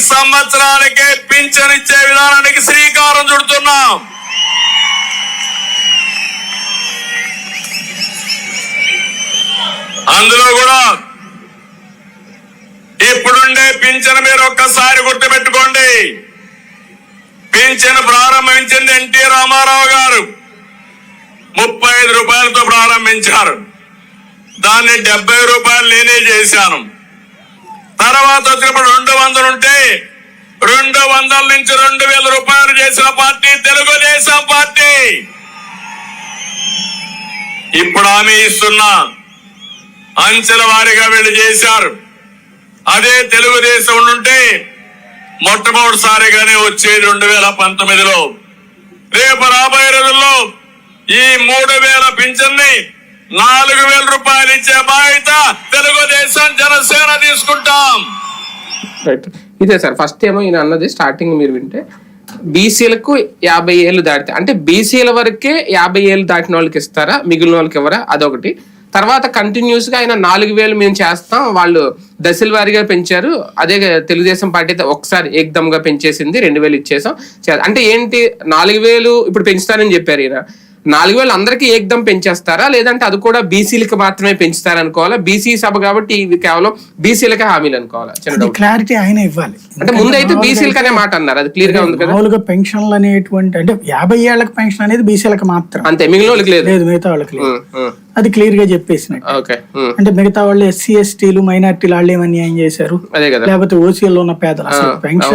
సంవత్సరానికే pension ఇచ్చే విధానానికి శ్రీకారం చుడుతున్నాం. అందులో కూడా ఇప్పుడుండే పింఛన్ మీరు ఒక్కసారి గుర్తుపెట్టుకోండి. పింఛన్ ప్రారంభించింది ఎన్టీ రామారావు గారు. ముప్పై ఐదు రూపాయలతో ప్రారంభించారు. దాన్ని డెబ్బై రూపాయలు నేనే చేశాను. తర్వాత వచ్చినప్పుడు రెండు వందలు ఉంటే రెండు వందల నుంచి రెండు వేల రూపాయలు చేసిన పార్టీ తెలుగుదేశం పార్టీ. ఇప్పుడు ఆమె ఇస్తున్నా అంచెల వారీగా వీళ్ళు చేశారు. అదే తెలుగుదేశం ఉంటే మొట్టమొదటిసారిగానే వచ్చే రెండు వేల పంతొమ్మిదిలో రేపు రాబోయే రోజుల్లో ఈ మూడు వేల పింఛన్ని నాలుగు వేల రూపాయలు ఇచ్చే బాధ్యత తెలుగుదేశం జనసేన తీసుకుంటాం రైట్ ఇదే సార్ ఫస్ట్ ఏమో ఈయన అన్నది స్టార్టింగ్ మీరు వింటే బీసీలకు యాభై ఏళ్ళు దాటితే అంటే బీసీల వరకే యాభై ఏళ్ళు దాటిన వాళ్ళకి ఇస్తారా మిగిలిన వాళ్ళకి ఎవరా అదొకటి. తర్వాత కంటిన్యూస్గా ఆయన నాలుగు వేలు మేము చేస్తాం వాళ్ళు దశల వారీగా పెంచారు అదే తెలుగుదేశం పార్టీ అయితే ఒకసారి ఏకదమ్గా పెంచేసింది రెండు వేలు ఇచ్చేసాం. చే- అంటే ఏంటి నాలుగు వేలు ఇప్పుడు పెంచుతారని చెప్పారు ఈయన. నాలుగు వేలు అందరికీ ఏకదం పెంచేస్తారా? లేదంటే అది కూడా బీసీలకు మాత్రమే పెంచుతారనుకోవాలా బీసీ సభ కాబట్టి ఇవి కేవలం బీసీలకే హామీలు అనుకోవాలా? క్లారిటీ ఆయన ఇవ్వాలి. అంటే ముందైతే బీసీలకు అనే మాట అన్నారు. అది క్లియర్గా ఉంది కదా? మామూలుగా పెన్షన్లు అనేటువంటి అంటే యాభై ఏళ్ళకు పెన్షన్ అనేది బీసీలకు మాత్రం. అంతే మిగిలిన వాళ్ళకి లేదు. లేదు మిగతా వాళ్ళకి లేదు. అది క్లియర్గా చెప్పేసినట్టు. ఉమ్, అంటే మిగతా వాళ్ళు ఎస్సీ ఎస్టీలు మైనార్టీలు వాళ్ళు న్యాయం చేశారు? అదే కదా. లేకపోతే ఓసీలో ఉన్న పేదలు అసలు పెన్షన్